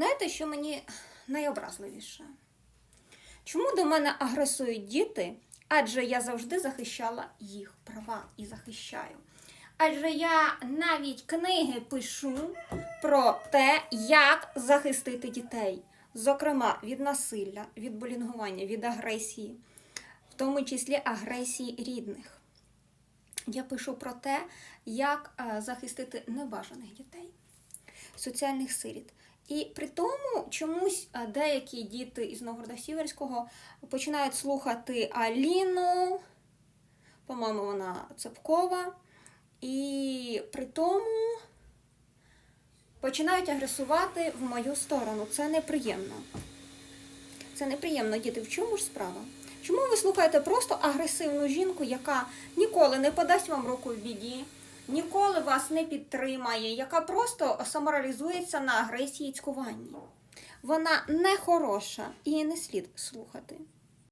Знаєте, що мені найобразливіше? Чому до мене агресують діти? Адже я завжди захищала їх права і захищаю. Адже я навіть книги пишу про те, як захистити дітей, зокрема від насилля, від булінгування, від агресії, в тому числі агресії рідних. Я пишу про те, як е, захистити небажаних дітей, соціальних сиріт. І при тому чомусь деякі діти із Новгорода Сіверського починають слухати Аліну, по-моєму, вона Цепкова, і при тому починають агресувати в мою сторону. Це неприємно. Це неприємно, діти. В чому ж справа? Чому ви слухаєте просто агресивну жінку, яка ніколи не подасть вам руку в біді, ніколи вас не підтримає, яка просто саморалізується на агресії і цькуванні? Вона не хороша її не слід слухати.